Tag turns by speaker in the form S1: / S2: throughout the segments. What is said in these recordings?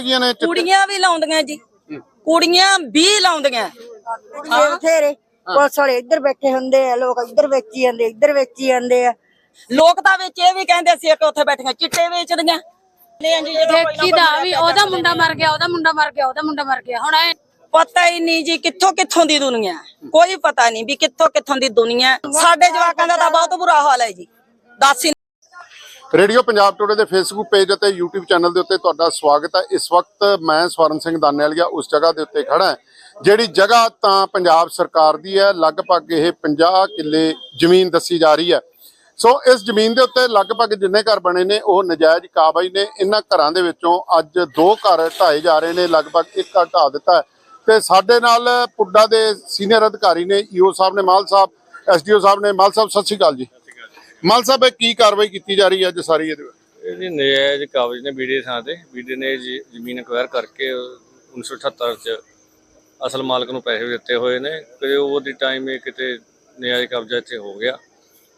S1: ਹੈਗੀਆਂ ਨੇ ਚਿੱਟੇ-
S2: ਕੁੜੀਆਂ ਵੀ ਲਾਉਂਦੀਆਂ ਜੀ। ਕੁੜੀਆਂ ਵੀ ਲਾਉਂਦੀਆਂ।
S3: ਕੁੜੀਆਂ ਬਥੇਰੇ। ਪੁਲਿਸ ਵਾਲੇ ਇੱਧਰ ਬੈਠੇ ਹੁੰਦੇ ਆ ਲੋਕ ਇੱਧਰ ਵੇਚੀ ਜਾਂਦੇ ਇੱਧਰ ਵੇਚੀ ਜਾਂਦੇ ਆ।
S2: ਲੋਕ ਤਾਂ ਵਿੱਚ ਇਹ ਵੀ ਕਹਿੰਦੇ ਸੀ ਕਿ ਉੱਥੇ ਬੈਠੀਆਂ ਚਿੱਟੇ ਵੇਚਦੀਆਂ। ਲੈ ਜੀ ਜਦੋਂ ਕੋਈ ਨਾ
S4: ਦੇਖੀ ਦਾ ਵੀ ਉਹਦਾ ਮੁੰਡਾ ਮਰ ਗਿਆ ਉਹਦਾ ਮੁੰਡਾ ਮਰ ਗਿਆ ਉਹਦਾ ਮੁੰਡਾ ਮਰ ਗਿਆ। ਹੁਣ ਇਹ
S2: ਪਤਾ ਹੀ ਨਹੀਂ ਜੀ ਕਿੱਥੋਂ ਕਿੱਥੋਂ ਦੀ ਦੁਨੀਆ। ਕੋਈ ਪਤਾ ਨਹੀਂ ਵੀ ਕਿੱਥੋਂ ਕਿੱਥੋਂ ਦੀ ਦੁਨੀਆ। ਸਾਡੇ ਜਵਾਕਾਂ ਦਾ ਤਾਂ ਬਹੁਤ ਬੁਰਾ ਹਾਲ ਹੈ ਜੀ। ਦੱਸ
S1: ਰੇਡੀਓ ਪੰਜਾਬ ਟੂਡੇ ਦੇ ਫੇਸਬੁੱਕ ਪੇਜ ਅਤੇ YouTube ਚੈਨਲ ਦੇ ਉੱਤੇ ਤੁਹਾਡਾ ਸਵਾਗਤ ਹੈ। ਇਸ ਵਕਤ ਮੈਂ ਸਵਰਨ ਸਿੰਘ ਦਾਨੇਵਾਲੀਆ ਉਸ ਜਗ੍ਹਾ ਦੇ ਉੱਤੇ ਖੜਾ ਜਿਹੜੀ ਜਗ੍ਹਾ ਤਾਂ ਪੰਜਾਬ ਸਰਕਾਰ ਦੀ ਹੈ। ਲਗਭਗ ਇਹ 50 ਕਿੱਲੇ ਜ਼ਮੀਨ ਦੱਸੀ ਜਾ ਰਹੀ ਹੈ। ਸੋ ਇਸ ਜ਼ਮੀਨ ਦੇ ਉੱਤੇ ਲਗਭਗ ਜਿੰਨੇ ਘਰ ਬਣੇ ਨੇ, ਉਹ ਨਜਾਇਜ਼ ਕਾਬਜ ਨੇ। ਇਹਨਾਂ ਘਰਾਂ ਦੇ ਵਿੱਚੋਂ ਅੱਜ ਦੋ ਘਰ ਢਾਏ ਜਾ ਰਹੇ ਨੇ, ਲਗਭਗ ਇੱਕ ਘਰ ਢਾ ਦਿੱਤਾ ਹੈ। ਤੇ ਸਾਡੇ ਨਾਲ ਪੁੱਡਾ ਦੇ ਸੀਨੀਅਰ ਅਧਿਕਾਰੀ ਨੇ ਈਓ ਸਾਹਿਬ ਨੇ, ਮਾਲ ਸਾਹਿਬ, ਐਸਡੀਓ ਸਾਹਿਬ ਨੇ। ਮਾਲ ਸਾਹਿਬ, ਸਤਿ ਸ਼੍ਰੀ ਅਕਾਲ ਜੀ। ਮਾਲ ਸਾਹਿਬ, ਇਹ ਕੀ ਕਾਰਵਾਈ ਕੀਤੀ ਜਾ ਰਹੀ ਹੈ ਅੱਜ ਸਾਰੀ ਇਹਦੇ ਵਿੱਚ?
S5: ਇਹਦੀ ਨਜਾਇਜ਼ ਕਾਬਜ਼ ਨੇ ਬੀਡੀ ਥਾਂ ਤੇ। ਬੀਡੀ ਨੇ ਜੀ ਜ਼ਮੀਨ ਅਕਵਾਇਰ ਕਰਕੇ 1978 ਚ ਅਸਲ ਮਾਲਕ ਨੂੰ ਪੈਸੇ ਵੀ ਦਿੱਤੇ ਹੋਏ ਨੇ। ਕਿ ਉਹਦੀ ਟਾਈਮ ਇਹ ਕਿਤੇ ਨਜਾਇਜ਼ ਕਬਜ਼ਾ ਇੱਥੇ ਹੋ ਗਿਆ।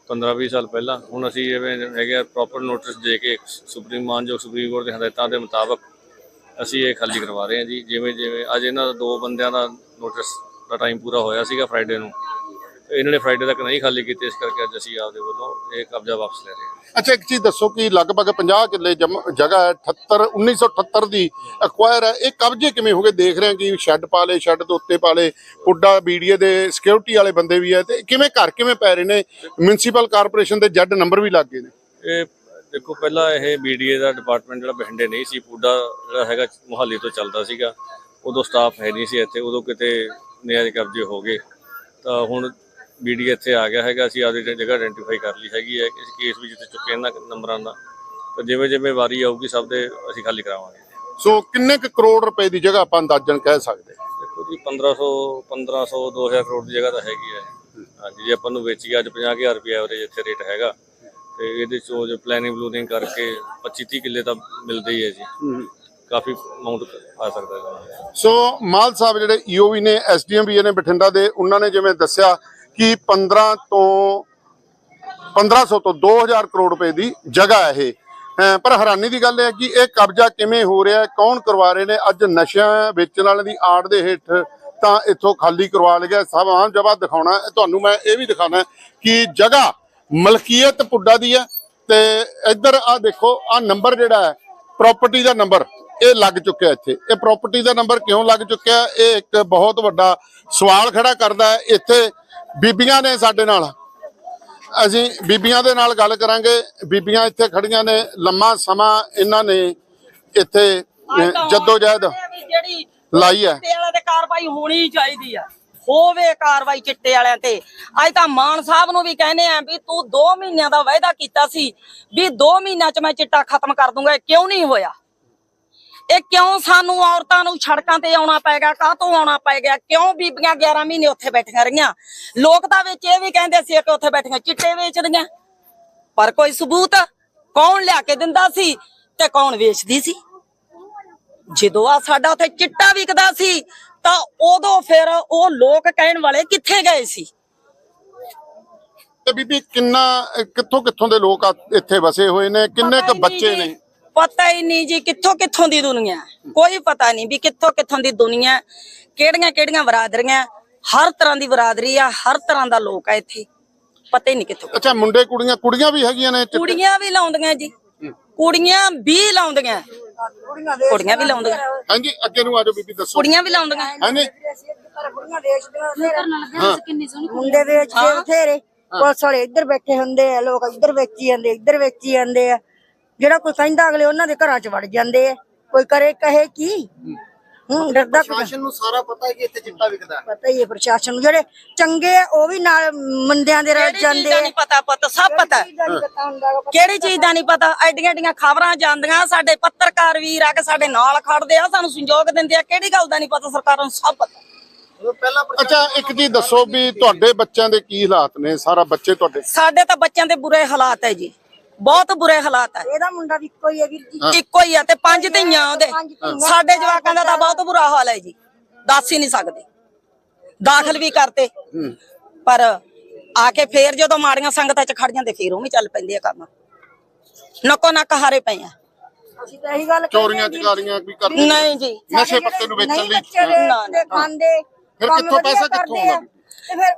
S5: 15-20 ਸਾਲ ਪਹਿਲਾਂ। ਹੁਣ ਅਸੀਂ ਐਵੇਂ ਹੈਗੇ ਪ੍ਰੋਪਰ ਨੋਟਿਸ ਦੇ ਕੇ ਸੁਪਰੀਮ ਮਾਨਯੋਗ ਸੁਪਰੀਮ ਕੋਰਟ ਦੇ ਹਦਾਇਤਾਂ ਦੇ ਮੁਤਾਬਕ ਅਸੀਂ ਇਹ ਖਾਲੀ ਕਰਵਾ ਰਹੇ ਹਾਂ ਜੀ। ਜਿਵੇਂ ਜਿਵੇਂ ਅੱਜ ਇਹਨਾਂ ਦਾ ਦੋ ਬੰਦਿਆਂ ਦਾ ਨੋਟਿਸ ਦਾ ਟਾਈਮ ਪੂਰਾ ਹੋਇਆ ਸੀਗਾ ਫਰਾਈਡੇ ਨੂੰ। ਇਹਨਾਂ ਨੇ ਫਰਾਈਡੇ ਤੱਕ ਨਹੀਂ ਖਾਲੀ ਕੀਤੇ ਇਸ ਕਰਕੇ ਅੱਜ ਅਸੀਂ ਆਪਦੇ ਵੱਲੋਂ ਇਹ ਕਬਜ਼ਾ ਵਾਪਸ ਲੈ ਰਹੇ ਹਾਂ।
S1: ਅੱਛਾ ਇੱਕ ਚੀਜ਼ ਦੱਸੋ ਕਿ ਲਗਭਗ 50 ਕਿੱਲੇ ਜਮ- ਜਗ੍ਹਾ ਹੈ 78 1978 ਦੀ ਅਕਵਾਇਰ ਹੈ। ਇਹ ਕਬਜ਼ੇ ਕਿਵੇਂ ਹੋ ਗਏ? ਦੇਖ ਰਹੇ ਹਾਂ ਕਿ ਸ਼ੈੱਡ ਪਾ ਲਏ ਸ਼ੈੱਡ ਦੇ ਉੱਤੇ ਪਾ ਲਏ ਪੁੱਡਾ ਬੀਡੀਏ ਦੇ ਸਿਕਿਉਰਿਟੀ ਵਾਲੇ ਬੰਦੇ ਵੀ ਹੈ ਤੇ ਕਿਵੇਂ ਘਰ ਕਿਵੇਂ ਪੈ ਰਹੇ ਨੇ? ਮਿਊਨਿਸਪਲ ਕਾਰਪੋਰੇਸ਼ਨ ਦੇ ਜੈਡ ਨੰਬਰ ਵੀ ਲੱਗ ਗਏ ਨੇ।
S5: ਇਹ ਦੇਖੋ ਪਹਿਲਾਂ ਇਹ ਬੀਡੀਏ ਦਾ ਡਿਪਾਰਟਮੈਂਟ ਜਿਹੜਾ ਬਠਿੰਡੇ ਨਹੀਂ ਸੀ ਪੂਡਾ ਜਿਹੜਾ ਹੈਗਾ ਮੁਹਾਲੀ ਤੋਂ ਚੱਲਦਾ ਸੀਗਾ। ਉਦੋਂ ਸਟਾਫ ਹੈ ਨਹੀਂ ਸੀ ਇੱਥੇ ਉਦੋਂ ਕਿਤੇ ਨਿਆਜ ਕਬਜ਼ੇ ਹੋ ਗਏ। ਤਾਂ ਹੁਣ ਬੀਡੀਏ ਇੱਥੇ ਆ ਗਿਆ ਹੈਗਾ ਅਸੀਂ ਆਪਦੀ ਜਗ੍ਹਾ ਆਇਡੈਂਟੀਫਾਈ ਕਰ ਲਈ ਹੈਗੀ ਹੈ। ਇਸ ਕੇਸ ਵੀ ਜਿੱਥੇ ਚੁੱਕੇ ਇਹਨਾਂ ਨੰਬਰਾਂ ਦਾ। ਤਾਂ ਜਿਵੇਂ ਜਿਵੇਂ ਵਾਰੀ ਆਊਗੀ ਸਭ ਦੇ ਅਸੀਂ ਖਾਲੀ ਕਰਾਵਾਂਗੇ।
S1: ਸੋ ਕਿੰਨੇ ਕੁ ਕਰੋੜ ਰੁਪਏ ਦੀ ਜਗ੍ਹਾ ਆਪਾਂ ਅੰਦਾਜ਼ਨ ਕਹਿ ਸਕਦੇ?
S5: ਦੇਖੋ ਜੀ 1500 1500 2000 ਕਰੋੜ ਦੀ ਜਗ੍ਹਾ ਤਾਂ ਹੈਗੀ ਹੈ। ਹਾਂਜੀ ਜੇ ਆਪਾਂ ਨੂੰ ਵੇਚੀ ਅੱਜ 50000 ਰੁਪਏ ਐਵਰੇਜ ਇੱਥੇ ਰੇਟ ਹੈਗਾ। ਤੇ ਇਹਦੇ ਚੋਂ ਜੋ ਪਲੈਨਿੰਗ ਬਲੂਨਿੰਗ ਕਰਕੇ 25 30 ਕਿੱਲੇ ਤਾਂ ਮਿਲਦੇ ਹੀ ਹੈ ਜੀ। ਕਾਫੀ ਅਮਾਉਂਟ ਆ ਸਕਦਾ ਹੈ।
S1: ਸੋ ਮਾਲ ਸਾਹਿਬ ਜਿਹੜੇ ਈਓਵੀ ਨੇ ਐਸਡੀਐਮ ਵੀ ਨੇ ਬਠਿੰਡਾ ਦੇ ਉਹਨਾਂ ਨੇ ਜਿਵੇਂ ਦੱਸਿਆ ਕਿ 15 ਤੋਂ 1500 ਤੋਂ 2000 ਕਰੋੜ ਰੁਪਏ ਦੀ ਜਗ੍ਹਾ ਹੈ ਇਹ। ਪਰ ਹੈਰਾਨੀ ਦੀ ਗੱਲ ਇਹ ਹੈ ਕਿ ਇਹ ਕਬਜ਼ਾ ਕਿਵੇਂ ਹੋ ਰਿਹਾ ਕੌਣ ਕਰਵਾ ਰਹੇ ਨੇ? ਅੱਜ ਨਸ਼ਿਆਂ ਵੇਚਣ ਵਾਲਿਆਂ ਦੀ ਆੜ ਦੇ ਹੇਠ ਤਾਂ ਇੱਥੋਂ ਖਾਲੀ ਕਰਵਾ ਲਿਆ ਸਭ ਆਮ ਜਗ੍ਹਾ ਦਿਖਾਉਣਾ ਤੁਹਾਨੂੰ ਮੈਂ ਇਹ ਵੀ ਦਿਖਾਉਣਾ ਕਿ ਜਗ੍ਹਾ ਮਲਕੀਅਤ ਪੁੱਡਾ ਦੀ ਹੈ ਤੇ ਇੱਧਰ ਆ ਦੇਖੋ ਆ ਨੰਬਰ ਜਿਹੜਾ ਹੈ ਪ੍ਰਾਪਰਟੀ ਦਾ ਨੰਬਰ, ਇਹ ਲੱਗ ਚੁੱਕਿਆ ਇੱਥੇ। ਇਹ ਪ੍ਰਾਪਰਟੀ ਦਾ ਨੰਬਰ ਕਿਉਂ ਲੱਗ ਚੁੱਕਿਆ? ਇਹ ਇੱਕ ਬਹੁਤ ਵੱਡਾ ਸਵਾਲ ਖੜਾ ਕਰਦਾ ਹੈ। ਇੱਥੇ ਬੀਬੀਆਂ ਨੇ ਸਾਡੇ ਨਾਲ। ਅਸੀਂ ਬੀਬੀਆਂ ਦੇ ਨਾਲ ਗੱਲ ਕਰਾਂਗੇ। ਬੀਬੀਆਂ ਇੱਥੇ ਖੜੀਆਂ ਨੇ ਲੰਮਾ ਸਮਾਂ ਇਹਨਾਂ ਨੇ ਇੱਥੇ ਜੱਦੋ ਜਹਿਦ
S2: ਜਿਹੜੀ
S1: ਲਾਈ ਹੈ।
S2: ਚਿੱਟੇ ਵਾਲਿਆਂ ਤੇ ਕਾਰਵਾਈ ਹੋਣੀ ਚਾਹੀਦੀ ਆ। ਹੋਵੇ ਕਾਰਵਾਈ ਚਿੱਟੇ ਵਾਲਿਆਂ ਤੇ। ਅੱਜ ਤਾਂ ਮਾਨ ਸਾਹਿਬ ਨੂੰ ਵੀ ਕਹਿੰਦੇ ਆ ਵੀ ਤੂੰ 2 ਮਹੀਨਿਆਂ ਦਾ ਵਾਅਦਾ ਕੀਤਾ ਸੀ ਵੀ 2 ਮਹੀਨਿਆਂ ਚ ਮੈਂ ਚਿੱਟਾ ਖਤਮ ਕਰ ਦੂੰਗਾ ਕਿਉਂ ਨਹੀਂ ਹੋਇਆ? ਇਹ ਕਿਉਂ ਸਾਨੂੰ ਔਰਤਾਂ ਨੂੰ ਸੜਕਾਂ ਤੇ ਆਉਣਾ ਪਏਗਾ ਕਾਹਤੋਂ ਆਉਣਾ ਪੈ ਗਿਆ? ਕਿਉਂ ਬੀਬੀਆਂ 11 ਮਹੀਨੇ ਉੱਥੇ ਬੈਠੀਆਂ ਰਹੀਆਂ? ਲੋਕ ਤਾਂ ਵਿੱਚ ਇਹ ਵੀ ਕਹਿੰਦੇ ਸੀ ਕਿ ਉੱਥੇ ਬੈਠੀਆਂ ਚਿੱਟੇ ਵੇਚਦੀਆਂ। ਪਰ ਕੋਈ ਸਬੂਤ ਕੌਣ ਲਿਆ ਕੇ ਦਿੰਦਾ ਸੀ ਤੇ ਕੌਣ ਵੇਚਦੀ ਸੀ? ਜਦੋਂ ਆ ਸਾਡਾ ਉੱਥੇ ਚਿੱਟਾ ਵਿਕਦਾ ਸੀ ਤਾਂ ਉਦੋਂ ਫਿਰ ਉਹ ਲੋਕ ਕਹਿਣ ਵਾਲੇ ਕਿੱਥੇ ਗਏ ਸੀ?
S1: ਤੇ ਬੀਬੀ ਕਿੰਨਾ ਕਿੱਥੋਂ ਕਿੱਥੋਂ ਦੇ ਲੋਕ ਇੱਥੇ ਵਸੇ ਹੋਏ ਨੇ? ਕਿੰਨੇ ਕੁ ਬੱਚੇ ਨੇ?
S2: ਪਤਾ ਹੀ ਨਹੀਂ ਜੀ ਕਿੱਥੋਂ ਕਿੱਥੋਂ ਦੀ ਦੁਨੀਆ ਹੈ। ਕੋਈ ਪਤਾ ਨਹੀਂ ਵੀ ਕਿੱਥੋਂ ਕਿੱਥੋਂ ਦੀ ਦੁਨੀਆ ਕਿਹੜੀਆਂ ਕਿਹੜੀਆਂ ਬਰਾਦਰੀਆਂ ਹਰ ਤਰ੍ਹਾਂ ਦੀ ਬਰਾਦਰੀ ਆ ਹਰ ਤਰ੍ਹਾਂ ਦਾ ਲੋਕ ਆ ਇੱਥੇ। ਪਤਾ ਹੀ ਨਹੀਂ ਕਿੱਥੋਂ
S1: ਅੱਛਾ ਮੁੰਡੇ ਕੁੜੀਆਂ ਕੁੜੀਆਂ ਵੀ ਹੈਗੀਆਂ ਨੇ
S2: ਕੁੜੀਆਂ ਵੀ ਲਾਉਂਦੀਆਂ ਜੀ। ਕੁੜੀਆਂ ਵੀ ਲਾਉਂਦੀਆਂ। ਕੁੜੀਆਂ ਵੀ ਲਾਉਂਦੀਆਂ।
S1: ਹਾਂਜੀ ਅੱਗੇ ਨੂੰ ਆਜੋ ਬੀਬੀ ਦੱਸੋ।
S2: ਕੁੜੀਆਂ ਵੀ ਲਾਉਂਦੀਆਂ।
S1: ਹਾਂਜੀ।
S3: ਮੁੰਡੇ ਵੇਚਦੇ ਬਥੇਰੇ। ਪੁਲਿਸ ਵਾਲੇ ਇੱਧਰ ਬੈਠੇ ਹੁੰਦੇ ਆ ਲੋਕ ਇੱਧਰ ਵੇਚੀ ਜਾਂਦੇ ਇੱਧਰ ਵੇਚੀ ਜਾਂਦੇ ਆ। ਜਿਹੜਾ ਕੋਈ ਕਹਿੰਦਾ ਅਗਲੇ ਉਹਨਾਂ ਦੇ ਘਰਾਂ 'ਚ ਵੜ ਜਾਂਦੇ ਆ। ਕੋਈ ਕਰੇ ਕਹੇ ਕੀ? ਹੂੰ। ਡਰਦਾ ਕੋਈ
S6: ਪ੍ਰਸ਼ਾਸਨ ਨੂੰ ਸਾਰਾ ਪਤਾ ਹੈ ਕਿ ਇੱਥੇ ਚਿੱਟਾ ਵਿਕਦਾ ਹੈ।
S3: ਪਤਾ ਹੀ ਹੈ ਪ੍ਰਸ਼ਾਸਨ ਨੂੰ। ਜਿਹੜੇ ਚੰਗੇ ਆ ਉਹ ਵੀ ਨਾਲ ਮੰਦਿਆਂ ਦੇ ਰਲ
S2: ਕਿਹੜੀ ਚੀਜ਼
S3: ਜਾਂਦੇ
S2: ਦਾ
S3: ਆ।
S2: ਨਹੀਂ ਪਤਾ ਪੁੱਤ? ਸਭ ਪਤਾ ਹੈ।
S3: ਚੀਜ਼ ਦਾ ਨੀ ਪਤਾ ਹੁੰਦਾ ਗਾ।
S2: ਕਿਹੜੀ ਚੀਜ਼ ਦਾ ਨਹੀਂ ਪਤਾ? ਐਡੀਆਂ ਐਡੀਆਂ ਖਬਰਾਂ ਜਾਂਦੀਆਂ ਸਾਡੇ ਪੱਤਰਕਾਰ ਵੀਰ ਆ ਕੇ ਸਾਡੇ ਨਾਲ ਖੜਦੇ ਆ ਸਾਨੂੰ ਸੰਯੋਗ ਦਿੰਦੇ ਆ। ਕਿਹੜੀ ਗੱਲ ਦਾ ਨਹੀਂ ਪਤਾ ਸਰਕਾਰਾਂ ਨੂੰ? ਸਭ ਪਤਾ।
S6: ਪਹਿਲਾਂ
S1: ਅੱਛਾ ਇੱਕ ਚੀਜ਼ ਦੱਸੋ ਵੀ ਤੁਹਾਡੇ ਬੱਚਿਆਂ ਦੇ ਕੀ ਹਾਲਾਤ ਨੇ? ਸਾਰਾ ਬੱਚੇ ਤੁਹਾਡੇ?
S2: ਸਾਡੇ ਤਾਂ ਬੱਚਿਆਂ ਦੇ ਬੁਰੇ ਹਾਲਾਤ ਹੈ ਜੀ। ਬਹੁਤ ਬੁਰੇ ਹਾਲਾਤ ਹੈ
S3: ਇਹਦਾ ਮੁੰਡਾ ਵੀ ਇੱਕੋ ਹੀ ਹੈ ਵੀਰ ਜੀ।
S2: ਇੱਕੋ ਹੀ ਆ ਤੇ ਪੰਜ ਧੀਆਂ ਉਹਦੇ। ਸਾਡੇ ਜਵਾਕਾਂ ਦਾ ਤਾਂ ਬਹੁਤ ਬੁਰਾ ਹਾਲ ਹੈ ਜੀ। ਦੱਸ ਹੀ ਨਹੀਂ ਸਕਦੇ। ਦਾਖਲ ਵੀ ਕਰਤੇ। ਪਰ ਆ ਕੇ ਫੇਰ ਜਦੋਂ ਮਾੜੀਆਂ ਸੰਗਤਾਂ 'ਚ ਖੜ ਜਾਂਦੇ ਫੇਰ ਉਹ ਵੀ ਚੱਲ ਪੈਂਦੇ ਆ ਕੰਮ। ਨੱਕੋ ਨੱਕ ਹਾਰੇ ਪਏ ਆ।
S3: ਅਸੀਂ ਤਾਂ ਇਹੀ ਗੱਲ
S1: ਚੋਰੀਆਂ ਚਕਾਰੀਆਂ ਵੀ ਕਰਦੇ
S2: ਨਹੀਂ ਜੀ।
S1: ਨਸ਼ੇ ਪੱਤੇ ਨੂੰ ਵੇਚਣ ਲਈ।
S3: ਖਾਂਦੇ
S1: ਫਿਰ ਕਿੱਥੋਂ ਪੈਸਾ ਕਿੱਥੋਂ। ਆਉਂਦਾ?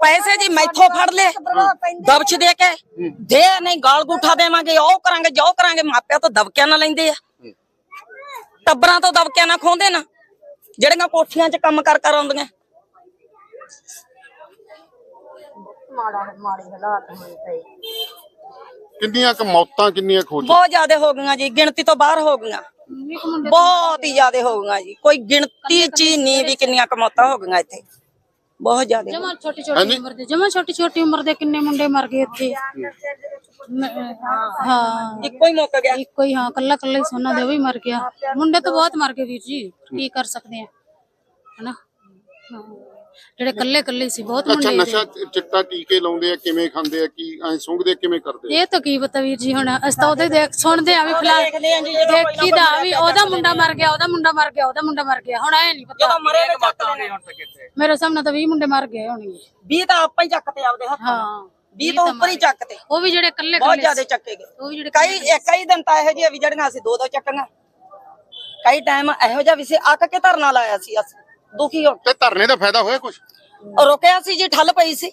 S2: ਪੈਸੇ ਜੀ ਮੈਥੋਂ ਫੜ ਲੈ ਦਬਚ ਦੇ ਕੇ। ਦੇ ਨਹੀਂ ਗਾਲ ਗੁੱਠਾ ਦੇਵਾਂਗੇ ਉਹ ਕਰਾਂਗੇ ਜੋ ਕਰਾਂਗੇ ਮਾਪਿਆਂ ਤੋਂ ਦਬਕਿਆਂ ਨਾ ਲੈਂਦੇ ਆ। ਟੱਬਰਾਂ ਤੋਂ ਦਬਕਿਆਂ ਨਾ ਖੋਂਦੇ ਨਾ। ਜਿਹੜੀਆਂ ਕੋਠੀਆਂ 'ਚ ਕੰਮ ਕਰ ਕਰ ਆਉਂਦੀਆਂ।
S3: ਮਾੜਾ ਮਾੜੇ ਹਾਲਾਤ ਹੋਏ ਪਏ।
S1: ਕਿੰਨੀਆਂ ਕੁ ਮੌਤਾਂ ਕਿੰਨੀਆਂ ਖੋਜ
S2: ਬਹੁਤ ਜ਼ਿਆਦਾ ਹੋ ਗਈਆਂ ਜੀ ਗਿਣਤੀ ਤੋਂ ਬਾਹਰ ਹੋ ਗਈਆਂ। ਬਹੁਤ ਹੀ ਜ਼ਿਆਦਾ ਹੋ ਗਈਆਂ ਜੀ। ਕੋਈ ਗਿਣਤੀ ਚ ਹੀ ਨਹੀਂ ਵੀ ਕਿੰਨੀਆਂ ਕਮੌਤਾਂ ਹੋ ਗਈਆਂ ਇੱਥੇ। ਬਹੁਤ ਜ਼ਿਆਦਾ
S4: ਜਮਾ ਛੋਟੀ ਛੋਟੀ ਉਮਰ ਦੇ ਜਮਾ ਛੋਟੀ ਛੋਟੀ ਉਮਰ ਦੇ ਕਿੰਨੇ ਮੁੰਡੇ ਮਰ ਗਏ ਇੱਥੇ? ਹਾਂ
S2: ਇੱਕੋ ਹੀ ਮੁੱਕ ਗਿਆ।
S4: ਇੱਕੋ ਹੀ ਹਾਂ ਕੱਲਾ ਕੱਲਾ ਹੀ ਸੋਨਾ ਦੇ ਵੀ ਮਰ ਗਿਆ। ਮੁੰਡੇ ਤਾਂ ਬਹੁਤ ਮਰ ਗਏ ਵੀਰ ਜੀ। ਕੀ ਕਰ ਸਕਦੇ ਆ? ਹਨਾ? ਹਾਂ। ਜਿਹੜੇ ਕੱਲੇ ਕੱਲੇ ਸੀ ਬਹੁਤ
S1: ਅੱਛਾ
S4: ਮੁੰਡੇ
S1: ਨਸ਼ਾ ਚਿੱਟਾ ਟੀਕੇ ਲਾਉਂਦੇ ਆ ਕਿਵੇਂ ਖਾਂਦੇ ਆ ਕੀ ਐ ਸੁੰਘਦੇ ਕਿਵੇਂ ਕਰਦੇ ਆ?
S4: ਇਹ ਤਾਂ ਕੀ ਪਤਾ ਵੀਰ ਜੀ ਹੁਣ ਅਸੀਂ ਤਾਂ ਉਹਦੇ ਦੇਖ ਸੁਣਦੇ ਆ ਵੀ ਫਿਲਹਾਲ ਦੇਖੀ ਦਾ ਵੀ ਉਹਦਾ ਮੁੰਡਾ ਮਰ ਗਿਆ ਉਹਦਾ ਮੁੰਡਾ ਮਰ ਗਿਆ ਉਹਦਾ ਮੁੰਡਾ ਮਰ ਗਿਆ ਹੁਣ ਐ ਨਹੀਂ ਪਤਾ।
S2: ਜਦੋਂ ਮਰੇ ਨੇ ਚੱਕ ਲੈਣੇ
S4: ਮੇਰੇ ਸਾਹਮਣੇ ਤਾਂ 20 ਮੁੰਡੇ ਮਰ ਗਏ ਹੋਣਗੇ।
S2: 20 ਤਾਂ ਆਪਾਂ ਹੀ ਚੱਕਤੇ ਆਪਦੇ ਹੱਥ
S4: ਹਾਂ
S2: 20 ਤੋਂ ਉੱਪਰ ਹੀ ਚੱਕਤੇ।
S4: ਉਹ ਵੀ ਜਿਹੜੇ ਕੱਲੇ
S2: ਬਹੁਤ ਜ਼ਿਆਦਾ ਚੱਕੇ ਗਏ।
S4: ਉਹ ਵੀ ਜਿਹੜੇ
S2: ਕਈ ਕਈ ਦਿਨ ਤਾਂ ਇਹੋ ਜਿਹੇ ਵੀ ਜਿਹੜੀਆਂ ਅਸੀਂ ਦੋ ਦੋ ਚੱਕਾਂ ਕਈ ਟਾਈਮ ਇਹੋ ਜਿਹਾ ਵੀ ਸੀ ਅੱਕ ਕੇ ਧਰਨਾ ਲਾਇਆ ਸੀ ਅਸੀਂ। ਦੁਖੀ ਹੋ
S1: ਤੇ ਧਰਨੇ ਦਾ ਫਾਇਦਾ ਹੋਇਆ ਕੁਝ।
S2: ਰੁਕਿਆ ਸੀ ਜੀ ਠੱਲ ਪਈ ਸੀ।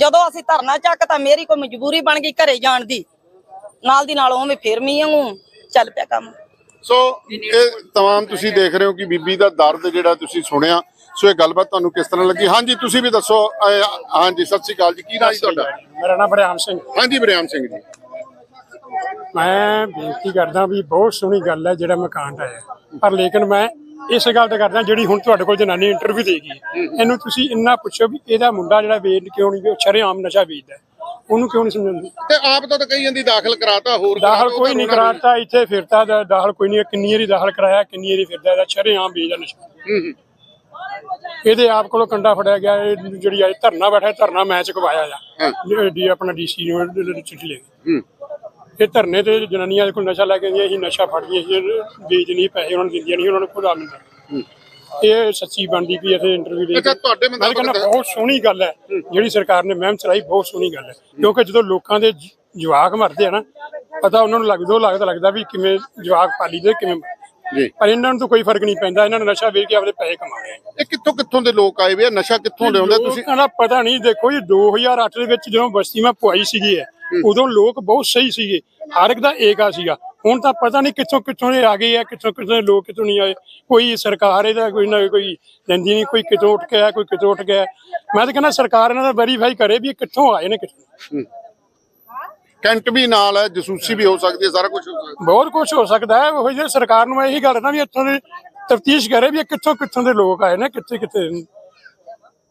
S2: ਜਦੋਂ ਅਸੀਂ ਧਰਨਾ ਚੱਕ ਤਾਂ ਮੇਰੀ ਕੋਈ ਮਜਬੂਰੀ ਬਣ ਗਈ ਘਰੇ ਜਾਣ ਦੀ। ਨਾਲ ਦੀ ਨਾਲ ਉਵੇਂ ਫੇਰ ਮੀਂਹ ਚੱਲ ਪਿਆ ਕੰਮ।
S1: ਸੋ ਇਹ ਤਮਾਮ ਤੁਸੀਂ ਦੇਖ ਰਹੇ ਹੋ ਕਿ ਬੀਬੀ ਦਾ ਦਰਦ ਜਿਹੜਾ ਤੁਸੀਂ ਸੁਣਿਆ ਸੋ ਇਹ ਗੱਲਬਾਤ ਤੁਹਾਨੂੰ ਕਿਸ ਤਰ੍ਹਾਂ ਲੱਗੀ? ਹਾਂਜੀ ਤੁਸੀਂ ਵੀ ਦੱਸੋ। ਹਾਂਜੀ ਸਤਿ ਸ਼੍ਰੀ ਅਕਾਲ ਜੀ। ਕੀ ਨਾਂ ਜੀ ਤੁਹਾਡਾ?
S7: ਮੇਰਾ ਨਾਮ ਬਰਿਆਮ ਸਿੰਘ।
S1: ਹਾਂਜੀ ਬਰਿਆਮ ਸਿੰਘ ਜੀ।
S7: ਮੈਂ ਬੇਨਤੀ ਕਰਦਾ ਵੀ ਬਹੁਤ ਸੋਹਣੀ ਗੱਲ ਹੈ ਜਿਹੜਾ ਮਕਾਨ ਆਇਆ ਪਰ ਲੇਕਿਨ ਮੈਂ ਇਸ ਗੱਲ ਤੇ ਕਰਦਾ ਜਿਹੜੀ ਹੁਣ ਤੁਹਾਡੇ ਕੋਲ ਜਨਾਨੀ ਇੰਟਰਵਿਊ ਦੇਗੀ ਇਹਨੂੰ ਤੁਸੀਂ ਇੰਨਾ ਪੁੱਛੋ ਵੀ ਇਹਦਾ ਮੁੰਡਾ ਜਿਹੜਾ ਵੇਚ ਕਿਉਂ ਨਹੀਂ ਸ਼ਰੇਆਮ ਨਸ਼ਾ ਵੇਚਦਾ? ਉਹਨੂੰ ਕਿਉਂ ਨਹੀਂ ਸਮਝਾਉਂਦੀ?
S1: ਤੇ ਆਪ ਤਾਂ ਤਾਂ ਕਈ ਜਾਂਦੀ ਦਾਖਲ ਕਰਾਤਾ ਹੋਰ
S7: ਦਾਖਲ ਕੋਈ ਨਹੀਂ ਕਰਾਤਾ ਇੱਥੇ ਫਿਰਦਾ ਦਾ- ਦਾਖਲ ਕੋਈ ਨਹੀਂ ਕਿੰਨੀ ਵਾਰੀ ਦਾਖਲ ਕਰਾਇਆ ਕਿੰਨੀ ਵਾਰੀ ਫਿਰਦਾ ਇਹਦਾ ਸ਼ਰੇਆਮ ਵੇਚਦਾ ਨਸ਼ਾ।
S1: ਹੂੰ ਹੂੰ।
S7: ਇਹਦੇ ਆਪ ਕੋਲੋਂ ਕੰਡਾ ਫੜਿਆ ਗਿਆ ਇਹ ਜਿਹੜੀ ਅੱਜ ਧਰਨਾ ਬੈਠਾ ਧਰਨਾ ਮੈਂ ਚੁਕਵਾਇਆ ਆ। ਆਪਣਾ ਡੀਸੀ ਨੂੰ ਚਿੱਠੀ ਲੈ
S1: ਹੂੰ।
S7: ਇਹ ਧਰਨੇ ਤੇ ਜਨਾਨੀਆਂ ਦੇ ਕੋਲ ਨਸ਼ਾ ਲੈ ਕੇ ਆਉਂਦੀਆਂ ਸੀ ਨਸ਼ਾ ਫੜਦੀਆਂ ਸੀ ਵੇਚ ਨਹੀਂ ਪੈਸੇ ਉਹਨਾਂ ਨੂੰ ਦਿੰਦੀਆਂ ਨਹੀਂ ਉਹਨਾਂ ਨੂੰ ਖੁਦ ਆ ਲੈਂਦਾ ਇਹ ਸੱਚੀ ਬਣਦੀ ਵੀ ਇੱਥੇ ਇੰਟਰਵਿਊ ਦੇ
S1: ਅੱਛਾ। ਤੁਹਾਡੇ ਮੁਤਾਬਕ
S7: ਬਹੁਤ ਸੋਹਣੀ ਗੱਲ ਹੈ ਜਿਹੜੀ ਸਰਕਾਰ ਨੇ ਮਹਿਮ ਚਲਾਈ ਬਹੁਤ ਸੋਹਣੀ ਗੱਲ ਹੈ। ਕਿਉਂਕਿ ਜਦੋਂ ਲੋਕਾਂ ਦੇ ਜਵਾਕ ਮਰਦੇ ਆ ਨਾ ਪਤਾ ਉਹਨਾਂ ਨੂੰ ਲੱਗਦਾ ਲੱਗਦਾ ਲੱਗਦਾ ਵੀ ਕਿਵੇਂ ਜਵਾਕ ਪਾਲੀ ਦੇ ਕਿਵੇਂ
S1: ਜੀ।
S7: ਪਰ ਇਹਨਾਂ ਨੂੰ ਤਾਂ ਕੋਈ ਫ਼ਰਕ ਨਹੀਂ ਪੈਂਦਾ ਇਹਨਾਂ ਨੇ ਨਸ਼ਾ ਵੇਚ ਕੇ ਆਪਦੇ ਪੈਸੇ ਕਮਾਉਣੇ ਆ
S1: ਇਹ ਕਿੱਥੋਂ ਕਿੱਥੋਂ ਦੇ ਲੋਕ ਆਏ ਵੇ? ਨਸ਼ਾ ਕਿੱਥੋਂ ਲਿਆਉਂਦੇ ਤੁਸੀਂ?
S7: ਦਾ ਪਤਾ ਨਹੀਂ ਦੇਖੋ ਜੀ 2008 ਦੇ ਵਿੱਚ ਜਦੋਂ ਬਸਤੀ ਮੈਂ ਪੁਆਈ ਸੀਗੀ ਹੈ ਉਦੋਂ ਲੋਕ ਬਹੁਤ ਸਹੀ ਸੀਗੇ ਹਰ ਇੱਕ ਦਾ ਏਕਾ ਸੀਗਾ। ਹੁਣ ਤਾਂ ਪਤਾ ਨਹੀਂ ਕਿੱਥੋਂ ਕਿੱਥੋਂ ਦੇ ਆ ਗਏ ਆ ਕਿੱਥੋਂ ਕਿੱਥੋਂ ਦੇ ਲੋਕ ਕਿੱਥੋਂ ਨਹੀਂ ਆਏ। ਕੋਈ ਸਰਕਾਰ ਇਹਦਾ ਕੋਈ ਨਾ ਕੋਈ ਲੈਂਦੀ ਨਹੀਂ ਕੋਈ ਕਿਤੋਂ ਉੱਠ ਆਇਆ ਕੋਈ ਕਿਤੋਂ ਉੱਠ ਗਿਆ। ਮੈਂ ਤਾਂ ਕਹਿੰਦਾ ਸਰਕਾਰ ਇਹਨਾਂ ਦਾ ਵੈਰੀਫਾਈ ਕਰੇ ਵੀ ਇਹ ਕਿੱਥੋਂ ਆਏ ਨੇ ਕਿੱਥੋਂ
S1: ਕੈਂਟ ਵੀ ਨਾਲ ਹੈ ਜਸੂਸੀ ਵੀ ਹੋ ਸਕਦੀ ਹੈ ਸਾਰਾ ਕੁਝ ਹੋ ਸਕਦਾ।
S7: ਬਹੁਤ ਕੁਝ ਹੋ ਸਕਦਾ ਹੈ ਉਹ ਜੇ ਸਰਕਾਰ ਨੂੰ ਮੈਂ ਇਹੀ ਗੱਲ ਨਾ ਵੀ ਇੱਥੋਂ ਦੀ ਤਫਤੀਸ਼ ਕਰੇ ਵੀ ਇਹ ਕਿੱਥੋਂ ਕਿੱਥੋਂ ਦੇ ਲੋਕ ਆਏ ਨੇ ਕਿੱਥੇ ਕਿੱਥੇ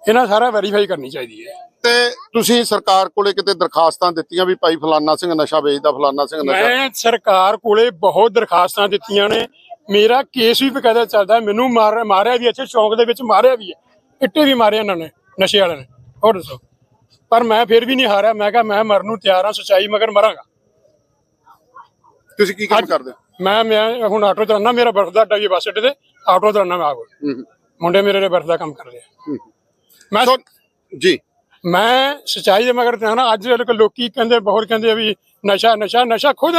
S7: ਇਹਨਾਂ ਸਾਰਾ ਵੈਰੀਫਾਈ ਕਰਨੀ ਚਾਹੀਦੀ ਹੈ।
S1: ਤੇ ਤੁਸੀਂ ਸਰਕਾਰ ਕੋਲੇ ਕਿਤੇ ਦਰਖਾਸਤਾਂ ਦਿੱਤੀਆਂ ਵੀ ਭਾਈ ਫਲਾਨਾ ਸਿੰਘ ਨਸ਼ਾ ਵੇਚਦਾ ਫਲਾਨਾ ਸਿੰਘ ਨਸ਼ਾ
S7: ਮੈਂ ਸਰਕਾਰ ਕੋਲੇ ਬਹੁਤ ਦਰਖਾਸਤਾਂ ਦਿੱਤੀਆਂ ਨੇ। ਮੇਰਾ ਕੇਸ ਵੀ ਬਕਾਇਦਾ ਚੱਲਦਾ ਮੈਨੂੰ ਮਾਰ ਮਾਰਿਆ ਵੀ ਇੱਥੇ ਚੌਂਕ ਦੇ ਵਿੱਚ ਮਾਰਿਆ ਵੀ ਹੈ। ਇੱਟੇ ਵੀ ਮਾਰੇ ਇਹਨਾਂ ਨੇ ਨਸ਼ੇ ਵਾਲਿਆਂ ਨੇ। ਹੋਰ ਦੱਸੋ? ਪਰ ਮੈਂ ਫਿਰ ਵੀ ਨਹੀਂ ਹਾਰਿਆ ਮੈਂ ਕਿਹਾ ਮੈਂ ਮਰਨ ਨੂੰ ਤਿਆਰ ਹਾਂ ਸੱਚਾਈ ਮਗਰ ਮਰਾਂਗਾ।
S1: ਤੁਸੀਂ ਕੀ ਕੰਮ ਕਰਦੇ
S7: ਮੈਂ ਮੈਂ ਹੁਣ ਆਟੋ ਚਲਾਉਣਾ ਮੇਰਾ ਬਰਫ ਦਾ ਅੱਡਾ ਜੀ ਬੱਸ ਅੱਡੇ ਤੇ ਆਟੋ ਚਲਾਉਣਾ ਮੈਂ ਆ ਮੁੰਡੇ ਮੇਰੇ ਦੇ ਬਰਫ ਦਾ ਕੰਮ ਕਰਦੇ ਆ। ਮੈਂ
S1: ਜੀ।
S7: ਮੈਂ ਸਚਾਈ ਦੇ ਮਗਰ ਤੇ ਨਾ ਅੱਜ ਕੱਲ੍ਹ ਲੋਕੀ ਕਹਿੰਦੇ ਬਹੁਤ ਕਹਿੰਦੇ ਵੀ ਨਸ਼ਾ ਨਸ਼ਾ ਨਸ਼ਾ ਖੁਦ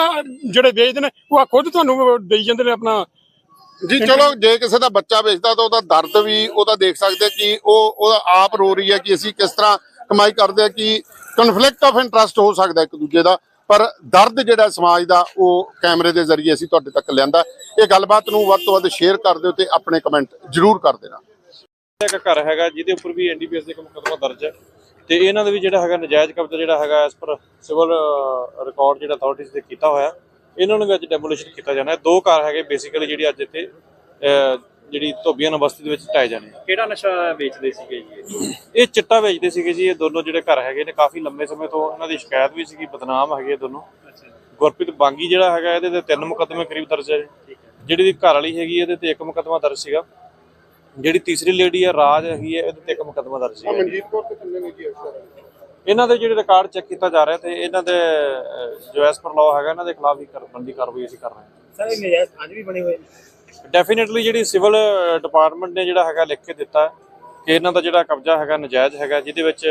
S7: ਜਿਹੜੇ ਵੇਚਦੇ ਨੇ ਉਹ ਆ ਖੁਦ ਤੁਹਾਨੂੰ ਦੇਈ ਜਾਂਦੇ ਨੇ ਆਪਣਾ।
S1: ਜੀ ਚਲੋ ਜੇ ਕਿਸੇ ਦਾ ਬੱਚਾ ਵੇਚਦਾ ਤਾਂ ਉਹਦਾ ਦਰਦ ਵੀ ਉਹਦਾ ਦੇਖ ਸਕਦੇ ਕਿ ਉਹ ਉਹਦਾ ਆਪ ਰੋ ਰਹੀ ਹੈ ਕਿ ਅਸੀਂ ਕਿਸ ਤਰ੍ਹਾਂ ਕਮਾਈ ਕਰਦੇ ਆ ਕਿ ਕਨਫਲਿਕਟ ਆਫ ਇੰਟਰਸਟ ਹੋ ਸਕਦਾ ਇੱਕ ਦੂਜੇ ਦਾ ਪਰ ਦਰਦ ਜਿਹੜਾ ਸਮਾਜ ਦਾ ਉਹ ਕੈਮਰੇ ਦੇ ਜ਼ਰੀਏ ਅਸੀਂ ਤੁਹਾਡੇ ਤੱਕ ਲਿਆਂਦਾ। ਇਹ ਗੱਲਬਾਤ ਨੂੰ ਵੱਧ ਤੋਂ ਵੱਧ ਸ਼ੇਅਰ ਕਰ ਦਿਓ ਤੇ ਆਪਣੇ ਕਮੈਂਟ ਜ਼ਰੂਰ ਕਰ ਦੇਣਾ।
S8: ਇੱਕ ਘਰ ਹੈਗਾ ਜਿਹਦੇ ਉੱਪਰ ਵੀ ਐਨਡੀਪੀਐਸ ਦੇ ਇੱਕ ਮੁਕੱਦਮਾ ਦਰਜ ਹੈ। ਤੇ ਇਹਨਾਂ ਦਾ ਵੀ ਜਿਹੜਾ ਹੈਗਾ ਨਜਾਇਜ਼ ਕਬਜ਼ਾ ਜਿਹੜਾ ਹੈਗਾ ਐਸ ਪਰ ਸਿਵਲ ਰਿਕਾਰਡ ਜਿਹੜਾ ਅਥਾਰਟੀਜ਼ ਦੇ ਕੀਤਾ ਹੋਇਆ ਇਹਨਾਂ ਨੂੰ ਵੀ ਅੱਜ ਡੈਮੋਲੀਸ਼ਨ ਕੀਤਾ ਜਾਣਾ ਹੈ। ਦੋ ਘਰ ਹੈਗੇ ਬੇਸਿਕਲੀ ਜਿਹੜੀ ਅੱਜ ਇੱਥੇ ਜਿਹੜੀ ਧੋਬੀਆਂ ਬਸਤੀ ਦੇ ਵਿੱਚ ਢਾਏ ਜਾਣੇ।
S9: ਕਿਹੜਾ ਨਸ਼ਾ ਵੇਚਦੇ ਸੀਗੇ ਜੀ ਇਹ?
S8: ਚਿੱਟਾ ਵੇਚਦੇ ਸੀਗੇ ਜੀ ਇਹ ਦੋਨੋਂ ਜਿਹੜੇ ਘਰ ਹੈਗੇ ਨੇ ਕਾਫੀ ਲੰਬੇ ਸਮੇਂ ਤੋਂ ਇਹਨਾਂ ਦੀ ਸ਼ਿਕਾਇਤ ਵੀ ਸੀਗੀ ਬਦਨਾਮ ਹੈਗੇ ਦੋਨੋਂ। ਗੁਰਪ੍ਰੀਤ ਬਾਂਗੀ ਜਿਹੜਾ ਹੈਗਾ ਇਹਦੇ ਤੇ ਤਿੰਨ ਮੁਕੱਦਮੇ ਕਰੀਬ ਦਰਜ ਹੈ। ਜਿਹੜੀ ਦੀ ਘਰ ਵਾਲੀ ਹੈਗੀ ਇਹਦੇ ਤੇ ਇੱਕ ਮੁਕੱਦਮਾ ਦਰਜ ਸੀਗਾ। ਜਿਹੜੀ ਤੀਸਰੀ ਲੇਡੀ ਹੈ ਰਾਜ ਹੈਗੀ ਹੈ ਇਹਦੇ ਤੇ ਇੱਕ ਮੁਕੱਦਮਾ ਦਰਜ ਸੀਗਾ
S1: ਮਨਜੀਤ ਕੌਰ ਤੇ ਕਿੰਨੇ ਨੇ ਜੀ ਅਫਸਰ
S8: ਇਹਨਾਂ ਦੇ ਜਿਹੜੇ ਰਿਕਾਰਡ ਚੈੱਕ ਕੀਤਾ ਜਾ ਰਿਹਾ ਤੇ ਇਹਨਾਂ ਦੇ ਜੋ ਐਸ ਪਰ ਲਾਅ ਹੈਗਾ ਇਹਨਾਂ ਦੇ ਖਿਲਾਫ ਹੀ ਬੰਦੀ ਕਾਰਵਾਈ ਅਸੀਂ ਕਰ ਰਹੇ ਹਾਂ।
S9: ਸਰ ਇਹ ਨਜਾਇਜ਼ ਥਾਂ 'ਚ ਵੀ ਬਣੇ ਹੋਏ ਨੇ।
S8: ਡੈਫੀਨਿਟਲੀ ਜਿਹੜੀ ਸਿਵਲ ਡਿਪਾਰਟਮੈਂਟ ਨੇ ਜਿਹੜਾ ਹੈਗਾ ਲਿਖ ਕੇ ਦਿੱਤਾ ਹੈ ਕਿ ਇਹਨਾਂ ਦਾ ਜਿਹੜਾ ਕਬਜ਼ਾ ਹੈਗਾ ਨਜਾਇਜ਼ ਹੈਗਾ ਜਿਹਦੇ ਵਿੱਚ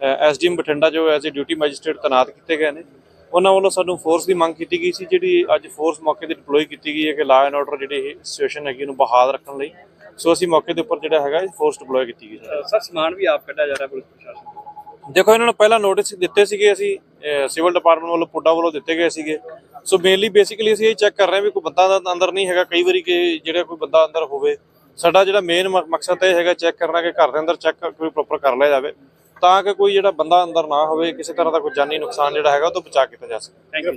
S8: ਐਸਡੀਐਮ ਬਠਿੰਡਾ ਜੋ ਐਜ਼ ਅ ਡਿਊਟੀ ਮੈਜਿਸਟ੍ਰੇਟ ਤੈਨਾਤ ਕੀਤੇ ਗਏ ਨੇ ਉਹਨਾਂ ਵੱਲੋਂ ਸਾਨੂੰ ਫੋਰਸ ਦੀ ਮੰਗ ਕੀਤੀ ਗਈ ਸੀ ਜਿਹੜੀ ਅੱਜ ਫੋਰਸ ਮੌਕੇ ਤੇ ਡਿਪਲੋਏ ਕੀਤੀ ਗਈ ਹੈ ਕਿ ਲਾ ਐਂਡ ਆਰਡਰ ਜਿਹੜੀ ਸਿਚੁਏਸ਼ਨ ਹੈਗੀ ਉਹਨੂੰ ਬਹਾਲ ਰੱਖਣ ਲਈ। ਸੋ ਅਸੀਂ ਮੌਕੇ ਦੇ ਉੱਪਰ ਜਿਹੜਾ ਹੈਗਾ ਫੋਰਸ ਡਿਪਲੋਏ ਕੀਤੀ ਗਈ। ਹੈ
S9: ਸਰ ਸਮਾਨ ਵੀ ਆਪ ਕੱਢਿਆ ਜਾ ਰਿਹਾ ਪੁਲਿਸ ਪ੍ਰਸ਼ਾਸਨ।
S8: ਦੇਖੋ ਇਹਨਾਂ ਨੂੰ ਪਹਿਲਾਂ ਨੋਟਿਸ ਦਿੱਤੇ ਸੀਗੇ ਅਸੀਂ ਸਿਵਲ ਡਿਪਾਰਟਮੈਂਟ ਵੱਲੋਂ ਪੁੱਡਾ ਵੱਲੋਂ ਦਿੱਤੇ ਗਏ ਸੀਗੇ। ਸੋ ਮੇਨਲੀ ਬੇਸਿਕਲੀ ਅਸੀਂ ਇਹ ਚੈੱਕ ਕਰ ਰਹੇ ਹਾਂ ਵੀ ਕੋਈ ਬੰਦਾ ਤਾਂ ਅੰਦਰ ਨਹੀਂ ਹੈਗਾ। ਕਈ ਵਾਰੀ ਕਿ ਜਿਹੜਾ ਕੋਈ ਬੰਦਾ ਅੰਦਰ ਹੋਵੇ ਸਾਡਾ ਜਿਹੜਾ ਮੇਨ ਮਕਸਦ ਇਹ ਹੈਗਾ ਚੈੱਕ ਕਰਨਾ ਕਿ ਘਰ ਦੇ ਅੰਦਰ ਚੈੱਕ ਕੋਈ ਪ੍ਰੋਪਰ ਕਰ ਲਿਆ ਜਾਵੇ ਤਾਂ ਕਿ ਕੋਈ ਜਿਹੜਾ ਬੰਦਾ ਅੰਦਰ ਨਾ ਹੋਵੇ ਕਿਸੇ ਤਰ੍ਹਾਂ ਦਾ ਕੋਈ ਜਾਨੀ ਨੁਕਸਾਨ ਜਿਹੜਾ ਹੈਗਾ ਉਹ ਤੋਂ ਬਚਾ ਕੀਤਾ ਜਾ ਸਕੇ।
S9: Thank you